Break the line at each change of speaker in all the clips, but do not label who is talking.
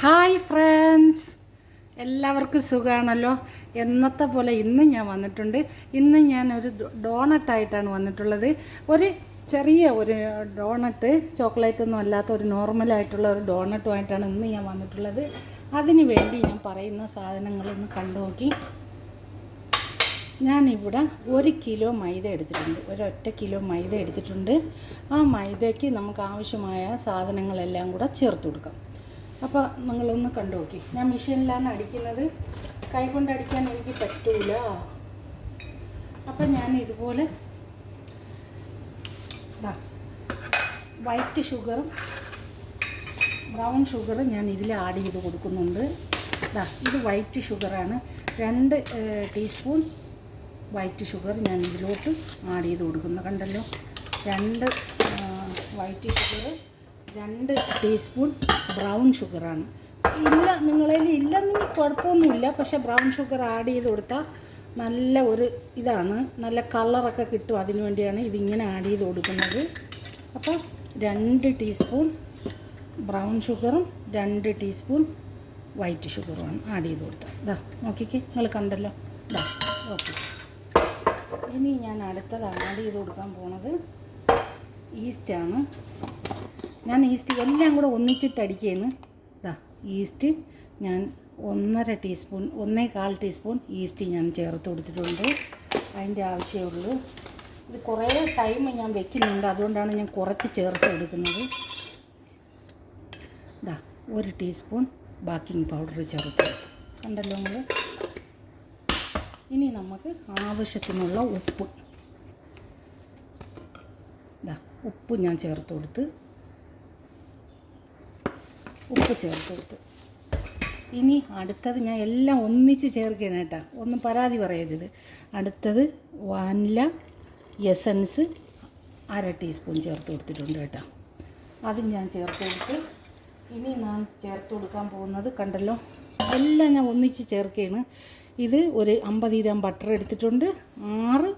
Hi friends. എല്ലാവർക്കും സുഖമാണല്ലോ എന്നത്തെ പോലെ ഇന്ന് ഞാൻ വന്നിട്ടുണ്ട്. ഇന്ന് ഞാൻ ഒരു ഡോണട്ടായിട്ടാണ് വന്നിട്ടുള്ളത്. ഒരു ചെറിയ ഒരു ഡോണട്ട് ചോക്ലേറ്റ് ഒന്നും അല്ലാത്ത ഒരു നോർമലായിട്ടുള്ള ഒരു ഡോണട്ടുമായിട്ടാണ് ഇന്ന് ഞാൻ വന്നിട്ടുള്ളത്. അതിന് വേണ്ടി ഞാൻ പറയുന്ന സാധനങ്ങളൊന്ന് കണ്ടു നോക്കി. ഞാനിവിടെ ഒരു കിലോ മൈദ എടുത്തിട്ടുണ്ട്. ഒരൊറ്റ കിലോ മൈദ എടുത്തിട്ടുണ്ട്. ആ മൈദയ്ക്ക് നമുക്ക് ആവശ്യമായ സാധനങ്ങളെല്ലാം കൂടെ ചേർത്ത് കൊടുക്കാം. അപ്പോൾ നിങ്ങളൊന്ന് കണ്ടു നോക്കി. ഞാൻ മെഷീനിലാണ് അടിക്കുന്നത്. കൈ അടിക്കാൻ എനിക്ക് പറ്റൂല. അപ്പം ഞാൻ ഇതുപോലെ വൈറ്റ് ഷുഗറും ബ്രൗൺ ഷുഗർ ഞാൻ ഇതിൽ ആഡ് ചെയ്ത് കൊടുക്കുന്നുണ്ട്. ദാ ഇത് വൈറ്റ് ഷുഗറാണ് രണ്ട് ടീസ്പൂൺ വൈറ്റ് ഷുഗർ ഞാൻ ഇതിലോട്ട് ആഡ് ചെയ്ത് കൊടുക്കുന്നു. കണ്ടല്ലോ? രണ്ട് വൈറ്റ് ഷുഗർ രണ്ട് ടീസ്പൂൺ ബ്രൗൺ ഷുഗറാണ് ഇല്ല നിങ്ങളിൽ ഇല്ലെന്നെങ്കിൽ കുഴപ്പമൊന്നുമില്ല. പക്ഷേ ബ്രൗൺ ഷുഗർ ആഡ് ചെയ്ത് കൊടുത്താൽ നല്ല ഒരു ഇതാണ്. നല്ല കളറൊക്കെ കിട്ടും അതിന് വേണ്ടിയാണ് ഇതിങ്ങനെ ആഡ് ചെയ്ത് കൊടുക്കുന്നത്. അപ്പോൾ രണ്ട് ടീസ്പൂൺ ബ്രൗൺ ഷുഗറും രണ്ട് ടീസ്പൂൺ വൈറ്റ് ഷുഗറുമാണ് ആഡ് ചെയ്ത് കൊടുത്തത്. ഇതാ നോക്കിക്കേ നിങ്ങൾ കണ്ടല്ലോ. ഇതാ ഓക്കെ ഇനി ഞാൻ അടുത്തത് ആഡ് ചെയ്ത് കൊടുക്കാൻ പോണത്. ഈസ്റ്റാണ് ഞാൻ ഈസ്റ്റ് എല്ലാം കൂടെ ഒന്നിച്ചിട്ട് അടിക്കുകയെന്ന് ഇതാ ഈസ്റ്റ് ഞാൻ ഒന്നര ടീസ്പൂൺ ഒന്നേ കാൽ ടീസ്പൂൺ ഈസ്റ്റ് ഞാൻ ചേർത്ത് കൊടുത്തിട്ടുണ്ട്. അതിന്റെ ആവശ്യമുള്ളൂ ഇത് കുറേ ടൈം ഞാൻ വെക്കുന്നുണ്ട്. അതുകൊണ്ടാണ് ഞാൻ കുറച്ച് ചേർത്ത് കൊടുക്കുന്നത്. ഇതാ ഒരു ടീസ്പൂൺ ബാക്കിംഗ് പൗഡർ ചേർത്ത് കണ്ടല്ലോ നമ്മൾ ഇനി നമുക്ക് ആവശ്യത്തിനുള്ള ഉപ്പ്. ഇതാ ഉപ്പ് ഞാൻ ചേർത്ത് കൊടുത്ത് ഉപ്പ് ചേർത്ത് ഇനി അടുത്തത് ഞാൻ എല്ലാം ഒന്നിച്ച് ചേർക്കണം കേട്ടോ. ഒന്നും പരാതി പറയരുത്. അടുത്തത് വാനില എസൻസ് അര ടീസ്പൂൺ ചേർത്ത് കൊടുത്തിട്ടുണ്ട് കേട്ടോ. അതും ഞാൻ ചേർത്ത് കൊടുത്ത് ഇനി ഞാൻ ചേർത്ത് കൊടുക്കാൻ പോകുന്നത് കണ്ടല്ലോ? എല്ലാം ഞാൻ ഒന്നിച്ച് ചേർക്കുകയാണ്. ഇത് ഒരു അമ്പത് ഗ്രാം ബട്ടർ എടുത്തിട്ടുണ്ട്. ആറ്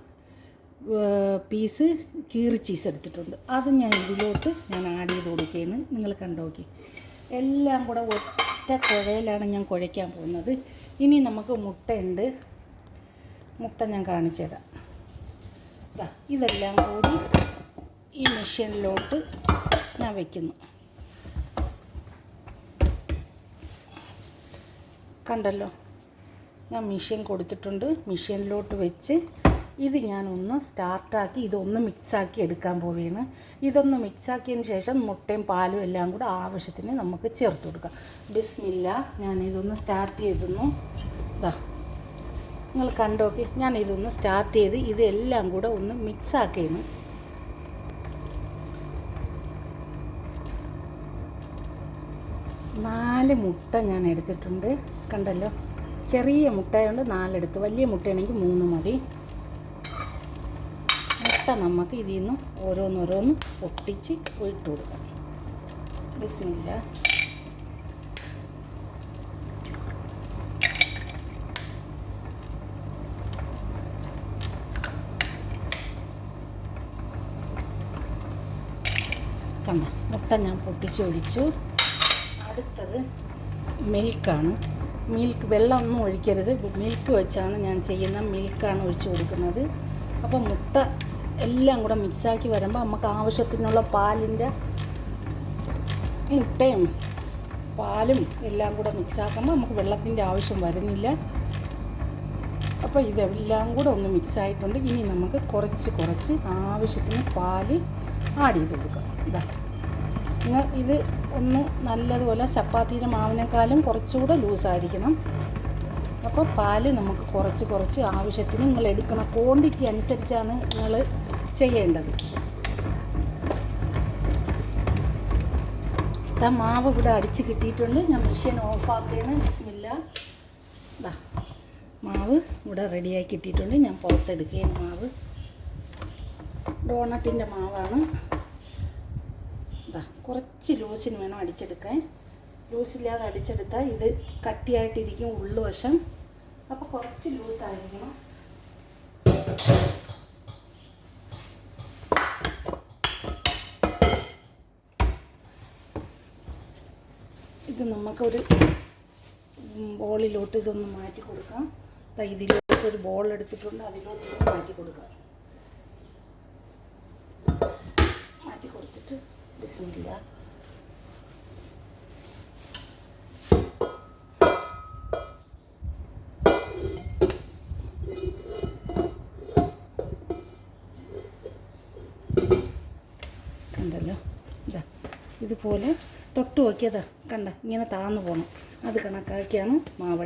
പീസ് കീറി ചീസ് എടുത്തിട്ടുണ്ട്. അത് ഞാൻ ഇതിലോട്ട് ഞാൻ ആഡ് ചെയ്ത് കൊടുക്കുകയാണ്. നിങ്ങൾ കണ്ടു നോക്കി. എല്ലാം കൂടെ ഒറ്റ കുഴയിലാണ് ഞാൻ കുഴയ്ക്കാൻ പോകുന്നത്. ഇനി നമുക്ക് മുട്ടയുണ്ട്. മുട്ട ഞാൻ കാണിച്ചു തരാം. ഇതെല്ലാം കൂടി ഈ മെഷീനിലോട്ട് ഞാൻ വയ്ക്കുന്നു കണ്ടല്ലോ? ഞാൻ മെഷീൻ കൊടുത്തിട്ടുണ്ട്. മെഷീനിലോട്ട് വെച്ച് ഇത് ഞാനൊന്ന് സ്റ്റാർട്ടാക്കി ഇതൊന്ന് മിക്സാക്കി എടുക്കാൻ പോവുകയാണ്. ഇതൊന്ന് മിക്സാക്കിയതിന് ശേഷം മുട്ടയും പാലും എല്ലാം കൂടെ ആവശ്യത്തിന് നമുക്ക് ചേർത്ത് കൊടുക്കാം. ബിസ്മില്ല ഞാൻ ഇതൊന്ന് സ്റ്റാർട്ട് ചെയ്തിരുന്നു. ഇതാ നിങ്ങൾ കണ്ടോക്കി? ഞാൻ ഇതൊന്ന് സ്റ്റാർട്ട് ചെയ്ത് ഇതെല്ലാം കൂടെ ഒന്ന് മിക്സാക്കിയാണ് നാല് മുട്ട ഞാൻ എടുത്തിട്ടുണ്ട്. കണ്ടല്ലോ? ചെറിയ മുട്ടയുണ്ട് നാലെടുത്ത് വലിയ മുട്ടയാണെങ്കിൽ മൂന്ന് മതി. മുട്ട നമുക്ക് ഇതിൽ നിന്ന് ഓരോന്നോരോന്ന് പൊട്ടിച്ച് ഇട്ട് കൊടുക്കാം. ബിസ്മില്ല മുട്ട ഞാൻ പൊട്ടിച്ച് ഒഴിച്ചു. അടുത്തത് മിൽക്കാണ് മിൽക്ക് വെള്ളമൊന്നും ഒഴിക്കരുത്. മിൽക്ക് വെച്ചാണ് ഞാൻ ചെയ്യുന്ന മിൽക്കാണ് ഒഴിച്ചു കൊടുക്കുന്നത്. അപ്പോൾ മുട്ട എല്ലാം കൂടെ മിക്സാക്കി വരുമ്പോൾ നമുക്ക് ആവശ്യത്തിനുള്ള പാലിന്റെ മുട്ടയും പാലും എല്ലാം കൂടെ മിക്സാക്കുമ്പോൾ നമുക്ക് വെള്ളത്തിന്റെ ആവശ്യം വരുന്നില്ല. അപ്പോൾ ഇതെല്ലാം കൂടെ ഒന്ന് മിക്സായിട്ടുണ്ട്. ഇനി നമുക്ക് കുറച്ച് കുറച്ച് ആവശ്യത്തിന് പാൽ ആഡ് ചെയ്ത് കൊടുക്കാം. ഇതാ. നിങ്ങൾ ഇത് ഒന്ന് നല്ലതുപോലെ ചപ്പാത്തിയുടെ മാവിനേക്കാളും കുറച്ചുകൂടെ ലൂസായിരിക്കണം. അപ്പോൾ പാൽ നമുക്ക് കുറച്ച് കുറച്ച് ആവശ്യത്തിന് നിങ്ങൾ എടുക്കണം ക്വാണ്ടിറ്റി അനുസരിച്ചാണ് നിങ്ങൾ ചെയ്യേണ്ടത്. ഇതാ മാവ് ഇവിടെ അടിച്ച് കിട്ടിയിട്ടുണ്ട്. ഞാൻ മെഷീൻ ഓഫാക്കുകയാണ് ബിസ്മില്ല. ഇതാ മാവ് ഇവിടെ റെഡിയായി കിട്ടിയിട്ടുണ്ട്. ഞാൻ പുറത്തെടുക്കുകയാണ് മാവ്. ഡോണട്ടിന്റെ മാവാണ്. ഇതാ കുറച്ച് ലൂസിന് വേണം അടിച്ചെടുക്കാൻ. ലൂസില്ലാതെ അടിച്ചെടുത്താൽ ഇത് കട്ടിയായിട്ടിരിക്കും ഉള്ളുവശം അപ്പോൾ കുറച്ച് ലൂസായിരിക്കണം ഇത് നമുക്കൊരു ബോളിലോട്ട് ഇതൊന്ന് മാറ്റി കൊടുക്കാം. ഇതിലോട്ട് ഒരു ബോൾ എടുത്തിട്ടുണ്ട് അതിലോട്ട് മാറ്റി കൊടുക്കാം. മാറ്റി കൊടുത്തിട്ട് ബിസ്മില്ല. കണ്ടല്ലോ? ഇതാ ഇതുപോലെ തൊട്ട് നോക്കിയതാ. കണ്ട ഇങ്ങനെ താന്നു പോകണം അത് കണക്കാക്കിയാണ് മാവ്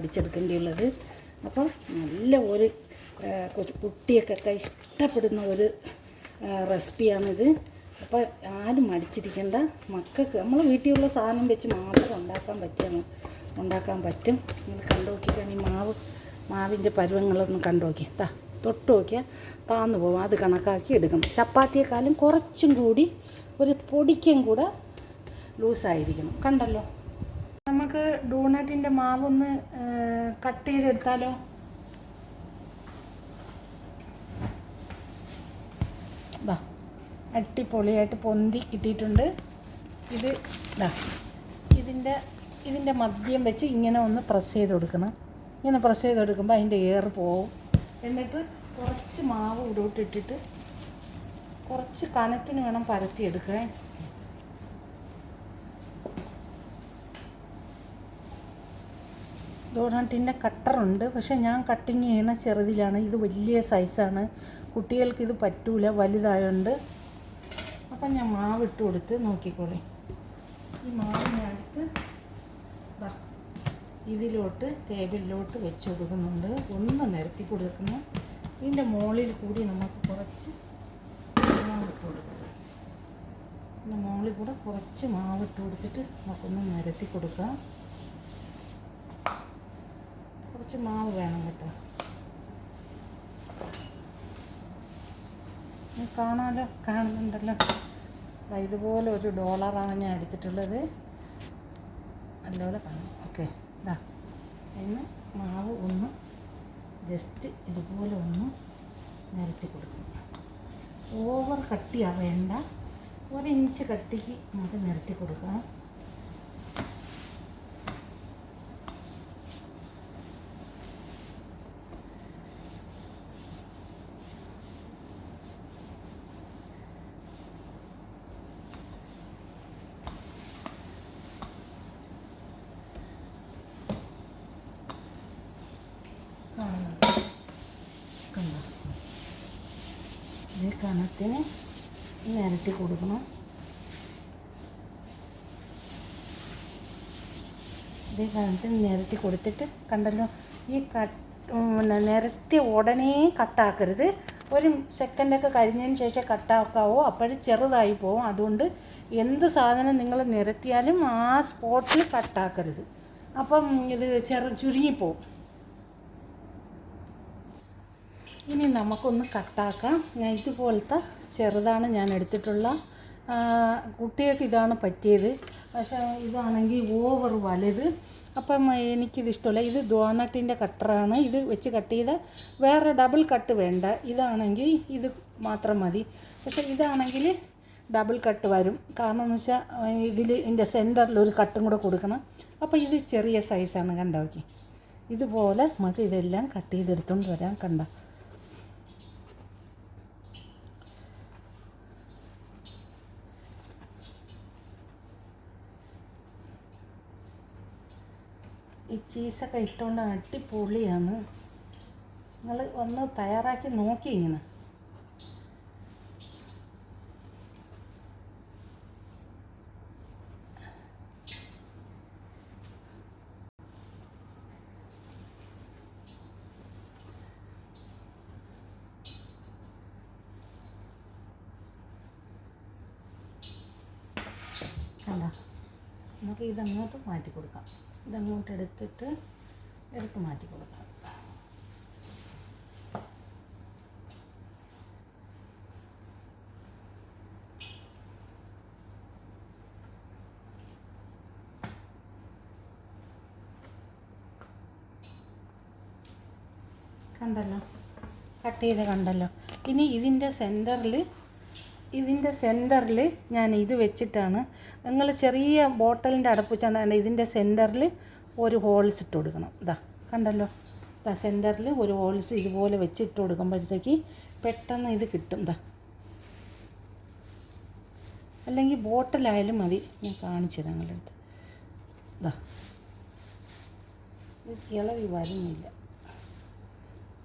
അപ്പം നല്ല ഒരു കുട്ടിയൊക്കെ ഇഷ്ടപ്പെടുന്ന ഒരു റെസിപ്പിയാണിത്. അപ്പോൾ ആരും മടിച്ചിരിക്കേണ്ട. മക്കൾക്ക് നമ്മൾ വീട്ടിലുള്ള സാധനം വെച്ച് മാത്രം ഉണ്ടാക്കാൻ പറ്റുകയാണ് ഉണ്ടാക്കാൻ പറ്റും. നിങ്ങൾ കണ്ടു നോക്കിക്കാൻ ഈ മാവ് മാവിന്റെ പരുവങ്ങളൊന്ന് കണ്ടു നോക്കി. താ തൊട്ട് നോക്കിയാൽ താന്നു പോകും അത് കണക്കാക്കി എടുക്കണം. ചപ്പാത്തിയെക്കാളും കുറച്ചും കൂടി ഒരു പൊടിക്കും കൂടെ ലൂസായിരിക്കണം. കണ്ടല്ലോ? നമുക്ക് ഡോണറ്റിന്റെ മാവൊന്ന് കട്ട് ചെയ്തെടുത്താലോ? ദാ അടിപൊളിയായിട്ട് പൊന്തി കിട്ടിയിട്ടുണ്ട്. ഇത് ദാ ഇതിന്റെ ഇതിന്റെ മദ്യം വെച്ച് ഇങ്ങനെ ഒന്ന് പ്രസ് ചെയ്ത് കൊടുക്കണം. ഇങ്ങനെ പ്രസ് ചെയ്ത് കൊടുക്കുമ്പോൾ അതിന്റെ എയർ പോവും. എന്നിട്ട് കുറച്ച് മാവ് ഇടോട്ടിട്ടിട്ട് കുറച്ച് കനത്തിന് വേണം പരത്തിയെടുക്കാൻ ഡോണറ്റിന്റെ കട്ടറുണ്ട്. പക്ഷേ ഞാൻ കട്ടിങ് ചെയ്യുന്ന ചെറുതിലാണ്. ഇത് വലിയ സൈസാണ് കുട്ടികൾക്ക് ഇത് പറ്റൂല. വലുതായതുകൊണ്ട് അപ്പം ഞാൻ മാവ് ഇട്ട് കൊടുത്ത് നോക്കിക്കോളെ. ഈ മാവ് ഞാൻ എടുത്ത് ഇതിലോട്ട് ടേബിളിലോട്ട് വെച്ച് കൊടുക്കുന്നുണ്ട്. ഒന്ന് നിരത്തി കൊടുക്കുന്നു ഇതിന്റെ മുകളിൽ കൂടി നമുക്ക് കുറച്ച് മാവ് ഇട്ട് കൊടുക്കണം ഇതിന്റെ മുകളിൽ കൂടെ കുറച്ച് മാവ് ഇട്ട് കൊടുത്തിട്ട് നമുക്കൊന്ന് നിരത്തി കൊടുക്കാം. കുറച്ച് മാവ് വേണം കേട്ടോ. കാണാലോ? കാണുന്നുണ്ടല്ലോ. ഇതുപോലെ ഒരു ഡോളറാണ് ഞാൻ എടുത്തിട്ടുള്ളത്. നല്ലപോലെ കാണാം. ഓക്കെ ഇതാ അതിന് മാവ് ഒന്ന് ജസ്റ്റ് ഇതുപോലെ ഒന്ന് നിരത്തി കൊടുക്കണം. ഓവർ കട്ടിയാണ് വേണ്ട. ഒരു ഇഞ്ച് കട്ടിക്ക് നമുക്ക് നിരത്തി കൊടുക്കാം കാണുന്നുണ്ട് കണ്ടോ ഇത് കണത്തിന് നിരട്ടി കൊടുക്കണം. ഇതേ കണത്തിന് നിരത്തി കൊടുത്തിട്ട് കണ്ടല്ലോ ഈ കട്ട് പിന്നെ നിരത്തി ഉടനെ കട്ടാക്കരുത്. ഒരു സെക്കൻഡൊക്കെ കഴിഞ്ഞതിന് ശേഷം കട്ടാക്കാവോ? അപ്പോഴും ചെറുതായി പോവും. അതുകൊണ്ട് എന്ത് സാധനം നിങ്ങൾ നിരത്തിയാലും ആ സ്പോട്ടിൽ കട്ടാക്കരുത്. അപ്പം ഇത് ചെറു ചുരുങ്ങിപ്പോവും. ഇനി നമുക്കൊന്ന് കട്ടാക്കാം. ഞാൻ ഇതുപോലത്തെ ചെറുതാണ് ഞാൻ എടുത്തിട്ടുള്ള. കുട്ടികൾക്ക് ഇതാണ് പറ്റിയത്. പക്ഷേ ഇതാണെങ്കിൽ ഓവർ വലുത്. അപ്പം എനിക്കിത് ഇഷ്ടമല്ല. ഇത് ഡോണട്ടിന്റെ കട്ടറാണ് ഇത് വെച്ച് കട്ട് ചെയ്ത വേറെ ഡബിൾ കട്ട് വേണ്ട. ഇതാണെങ്കിൽ ഇത് മാത്രം മതി. പക്ഷേ ഇതാണെങ്കിൽ ഡബിൾ കട്ട് വരും. കാരണം എന്ന് വെച്ചാൽ ഇതിൽ ഇതിന്റെ സെന്ററിൽ ഒരു കട്ടും കൂടെ കൊടുക്കണം. അപ്പോൾ ഇത് ചെറിയ സൈസാണ് കണ്ടോക്കി ഇതുപോലെ നമുക്ക് ഇതെല്ലാം കട്ട് ചെയ്തെടുത്തുകൊണ്ട് വരാൻ കണ്ട? ഈ ചീസൊക്കെ ഇട്ടുകൊണ്ട് അടിപൊളിയാണ്. നിങ്ങൾ ഒന്ന് തയ്യാറാക്കി നോക്കി ഇങ്ങനെ കണ്ട നമുക്ക് ഇതങ്ങോട്ട് മാറ്റി കൊടുക്കാം. ഇതങ്ങോട്ട് എടുത്തിട്ട് എടുത്ത് മാറ്റി കൊടുക്കാം. കണ്ടല്ലോ? കട്ട് ചെയ്ത് കണ്ടല്ലോ? ഇനി ഇതിന്റെ സെന്ററിൽ ഇതിന്റെ സെന്ററിൽ ഞാൻ ഇത് വെച്ചിട്ടാണ് നിങ്ങൾ ചെറിയ ബോട്ടലിന്റെ അടപ്പ് വെച്ചാണ് ഇതിന്റെ സെന്ററിൽ ഒരു ഹോൾസ് ഇട്ട് കൊടുക്കണം. ഇതാ കണ്ടല്ലോ? ഇതാ സെന്ററിൽ ഒരു ഹോൾസ് ഇതുപോലെ വെച്ചിട്ട് കൊടുക്കുമ്പോഴത്തേക്ക് പെട്ടെന്ന് ഇത് കിട്ടും. ഇതാ അല്ലെങ്കിൽ ബോട്ടിലായാലും മതി. ഞാൻ കാണിച്ചു തരാം നിങ്ങളുടെ അടുത്ത്. ഇത് ഇളവി വരുന്നില്ല.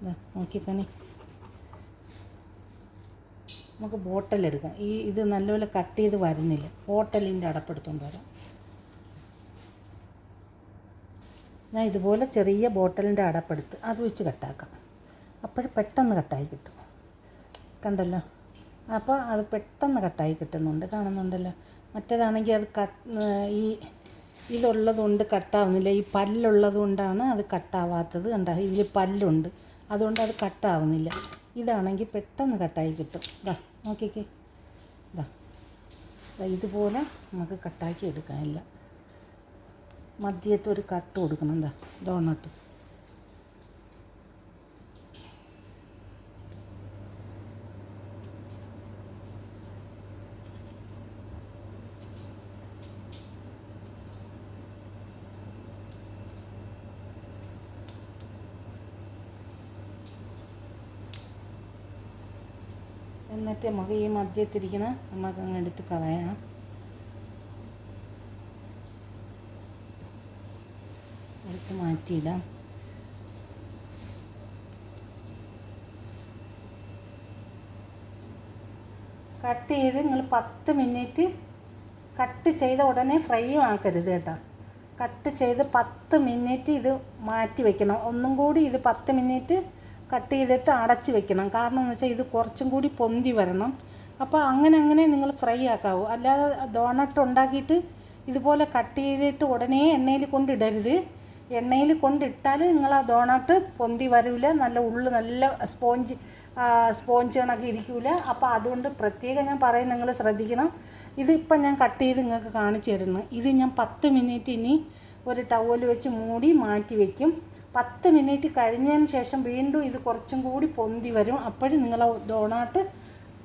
ഇതാ നോക്കിക്കണി. നമുക്ക് ബോട്ടൽ എടുക്കാം. ഈ ഇത് നല്ലപോലെ കട്ട് ചെയ്ത് വരുന്നില്ല. ബോട്ടലിന്റെ അടപ്പെടുത്തുകൊണ്ട് വരാം. ഞാൻ ഇതുപോലെ ചെറിയ ബോട്ടലിന്റെ അടപ്പെടുത്ത് അത് വെച്ച് കട്ടാക്കാം അപ്പോൾ പെട്ടെന്ന് കട്ടായി കിട്ടും. കണ്ടല്ലോ? അപ്പോൾ അത് പെട്ടെന്ന് കട്ടായി കിട്ടുന്നുണ്ട്. കാണുന്നുണ്ടല്ലോ? മറ്റേതാണെങ്കിൽ അത് ഈ ഇതുള്ളത് കൊണ്ട് കട്ടാവുന്നില്ല ഈ പല്ലുള്ളത് കൊണ്ടാണ് അത് കട്ടാവാത്തത് കണ്ട? ഇതിൽ പല്ലുണ്ട്. അതുകൊണ്ട് അത് കട്ടാവുന്നില്ല ഇതാണെങ്കിൽ പെട്ടെന്ന് കട്ടായി കിട്ടും. ഇതാ നോക്കിക്കേ. ഇതാ ഇതുപോലെ നമുക്ക് കട്ടാക്കി എടുക്കാനില്ല മധ്യത്ത് ഒരു കട്ട് കൊടുക്കണം. എന്താ ഡോണട്ട് എന്നിട്ട് നമുക്ക് ഈ മദ്യത്തിരിക്കുന്ന നമുക്ക് അങ്ങ് എടുത്ത് കളയാം. എടുത്ത് മാറ്റിയിടാം. കട്ട് ചെയ്ത് നിങ്ങൾ പത്ത് മിനിറ്റ് കട്ട് ചെയ്ത ഉടനെ ഫ്രൈയും ആക്കരുത് കേട്ടോ. കട്ട് ചെയ്ത് പത്ത് മിനിറ്റ് ഇത് മാറ്റി വെക്കണം. ഒന്നും കൂടി ഇത് പത്ത് മിനിറ്റ് കട്ട് ചെയ്തിട്ട് അടച്ച് വെക്കണം. കാരണം എന്ന് വെച്ചാൽ ഇത് കുറച്ചും കൂടി പൊന്തി വരണം. അപ്പോൾ അങ്ങനെ അങ്ങനെ നിങ്ങൾ ഫ്രൈ ആക്കാവൂ. അല്ലാതെ ഡോണട്ട് ഉണ്ടാക്കിയിട്ട് ഇതുപോലെ കട്ട് ചെയ്തിട്ട് ഉടനെ എണ്ണയിൽ കൊണ്ടിടരുത്. എണ്ണയിൽ കൊണ്ടിട്ടാൽ നിങ്ങൾ ആ ഡോണട്ട് പൊന്തി വരില്ല നല്ല ഉള്ളു നല്ല സ്പോഞ്ച് സ്പോഞ്ച് കണക്ക് ഇരിക്കില്ല അപ്പോൾ അതുകൊണ്ട് പ്രത്യേകം ഞാൻ പറയും നിങ്ങൾ ശ്രദ്ധിക്കണം. ഇതിപ്പം ഞാൻ കട്ട് ചെയ്ത് നിങ്ങൾക്ക് കാണിച്ചു തരുന്നു. ഇത് ഞാൻ പത്ത് മിനിറ്റ് ഇനി ഒരു ടവൽ വെച്ച് മൂടി മാറ്റി വയ്ക്കും പത്ത് മിനിറ്റ് കഴിഞ്ഞതിന് ശേഷം വീണ്ടും ഇത് കുറച്ചും കൂടി പൊന്തി വരും. അപ്പോഴും നിങ്ങൾ ഡോണാട്ട്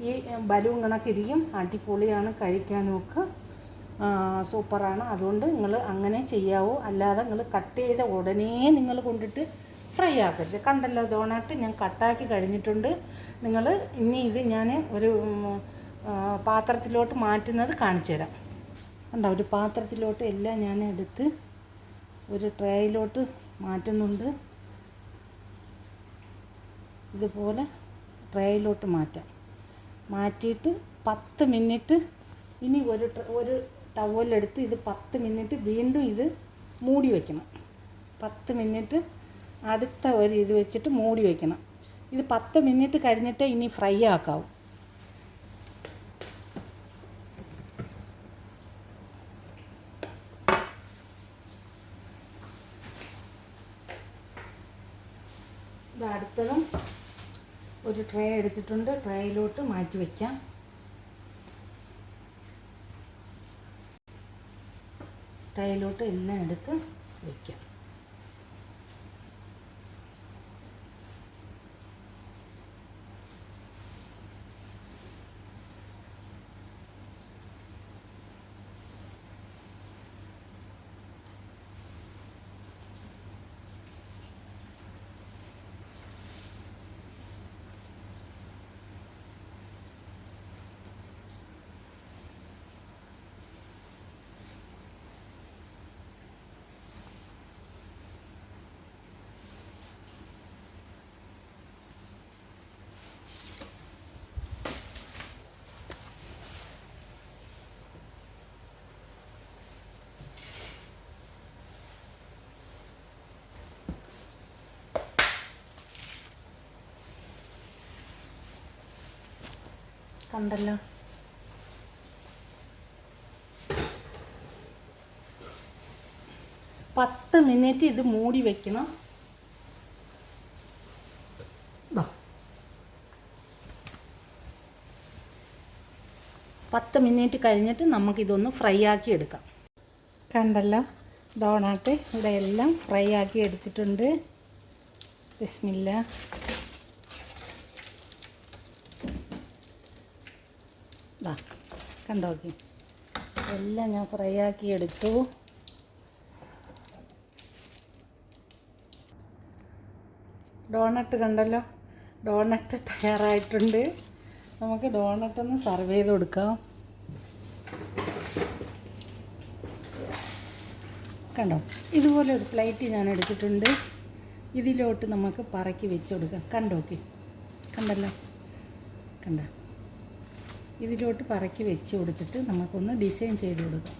ഈ ബലൂൺ കണക്കിരിക്കും അടിപൊളിയാണ് കഴിക്കാനുമൊക്കെ സൂപ്പറാണ്. അതുകൊണ്ട് നിങ്ങൾ അങ്ങനെ ചെയ്യാവൂ. അല്ലാതെ നിങ്ങൾ കട്ട് ചെയ്ത ഉടനെ നിങ്ങൾ കൊണ്ടിട്ട് ഫ്രൈ ആക്കരുത്. കണ്ടല്ലോ ഡോണാട്ട് ഞാൻ കട്ടാക്കി കഴിഞ്ഞിട്ടുണ്ട്. നിങ്ങൾ ഇനി ഇത് ഞാൻ ഒരു പാത്രത്തിലോട്ട് മാറ്റുന്നത് കാണിച്ചു തരാം. കണ്ടോ ഒരു പാത്രത്തിലോട്ട് എല്ലാം ഞാൻ എടുത്ത് ഒരു ട്രേയിലോട്ട് മാറ്റുന്നുണ്ട്. ഇതുപോലെ ട്രേയിലോട്ട് മാറ്റാം. മാറ്റിയിട്ട് പത്ത് മിനിറ്റ് ഇനി ഒരു ഒരു ടവലെടുത്ത് ഇത് പത്ത് മിനിറ്റ് വീണ്ടും ഇത് മൂടി വയ്ക്കണം പത്ത് മിനിറ്റ് അടുത്ത ഒരു ഇത് വെച്ചിട്ട് മൂടി വയ്ക്കണം ഇത് പത്ത് മിനിറ്റ് കഴിഞ്ഞിട്ട് ഇനി ഫ്രൈ ആക്കാവൂ ഇത് അടുത്തതും ഒരു ട്രേ എടുത്തിട്ടുണ്ട്. ട്രേയിലോട്ട് മാറ്റി വയ്ക്കാം ട്രേയിലോട്ട് എല്ലാം എടുത്ത് വയ്ക്കാം കണ്ടല്ലോ. പത്ത് മിനിറ്റ് ഇത് മൂടി വെക്കണം. പത്ത് മിനിറ്റ് കഴിഞ്ഞിട്ട് നമുക്കിതൊന്ന് ഫ്രൈ ആക്കി എടുക്കാം. കണ്ടല്ലോ? ഡോണാട്ട് ഇവിടെ എല്ലാം ഫ്രൈ ആക്കി എടുത്തിട്ടുണ്ട്. ബിസ്മില്ല. ദാ കണ്ടോക്കി എല്ലാം ഞാൻ ഫ്രൈ ആക്കി എടുത്തു. ഡോണട്ട് കണ്ടല്ലോ? ഡോണട്ട് തയ്യാറായിട്ടുണ്ട്. നമുക്ക് ഡോണട്ട് ഒന്ന് സർവ് ചെയ്ത് കൊടുക്കാം. കണ്ടോ? ഇതുപോലെ ഒരു പ്ലേറ്റ് ഞാൻ എടുത്തിട്ടുണ്ട്. ഇതിലോട്ട് നമുക്ക് പറക്കി വെച്ച് കൊടുക്കാം. കണ്ടോക്കി കണ്ടല്ലോ? കണ്ട? ഇതിലോട്ട് പറക്കി വെച്ച് കൊടുത്തിട്ട് നമുക്കൊന്ന് ഡിസൈൻ ചെയ്ത് കൊടുക്കാം.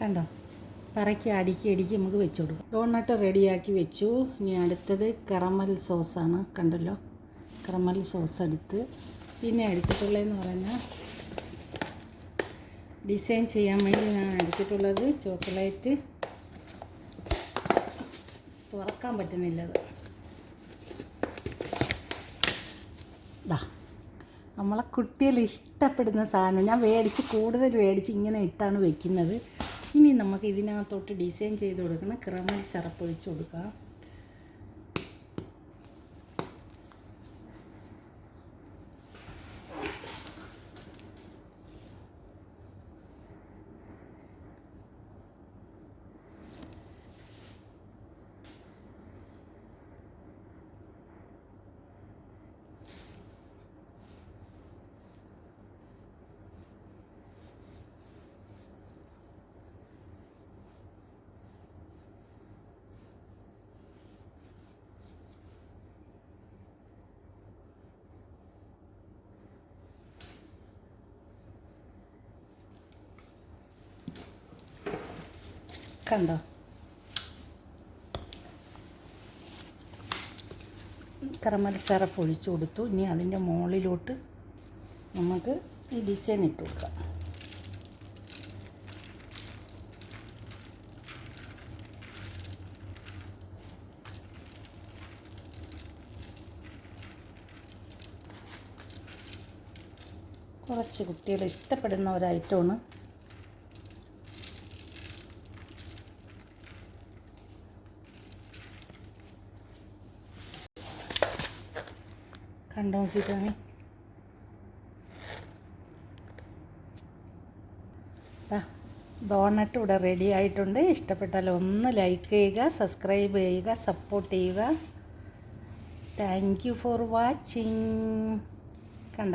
കണ്ടോ? പറക്കി അടുക്കി അടുക്കി നമുക്ക് വെച്ച് കൊടുക്കാം. ഡോണട്ട് റെഡിയാക്കി വെച്ചു. ഇനി അടുത്തത് കറമൽ സോസാണ് കണ്ടല്ലോ? കറമൽ സോസ് എടുത്ത്. പിന്നെ എടുത്തിട്ടുള്ളതെന്ന് പറഞ്ഞാൽ ഡിസൈൻ ചെയ്യാൻ വേണ്ടി ഞാൻ എടുത്തിട്ടുള്ളത് ചോക്ലേറ്റ് തുറക്കാൻ പറ്റുന്നില്ല ദാ നമ്മളെ കുട്ടികൾ ഇഷ്ടപ്പെടുന്ന സാധനം. ഞാൻ മേടിച്ച് കൂടുതൽ മേടിച്ച് ഇങ്ങനെ ഇട്ടാണ് വെക്കുന്നത്. ഇനി നമുക്ക് ഇതിനകത്തോട്ട് ഡിസൈൻ ചെയ്ത് കൊടുക്കണം ക്രമൽ ചിറപ്പൊഴിച്ച് കൊടുക്കാം. കണ്ടോ? കറമൽ സിറപ്പ് ഒഴിച്ചു കൊടുത്തു. ഇനി അതിന്റെ മുകളിലോട്ട് നമുക്ക് ഈ ഡിസൈൻ ഇട്ട് കൊടുക്കാം. കുറച്ച് കുട്ടികൾ ഇഷ്ടപ്പെടുന്ന ഒരു ഐറ്റമാണ് കണ്ടു നോക്കിയിട്ടാണ്. ഡോണട്ട് ഇവിടെ റെഡി ആയിട്ടുണ്ട്. ഇഷ്ടപ്പെട്ടാൽ ഒന്ന് ലൈക്ക് ചെയ്യുക സബ്സ്ക്രൈബ് ചെയ്യുക സപ്പോർട്ട് ചെയ്യുക. താങ്ക് യു ഫോർ വാച്ചിങ് കണ്ട?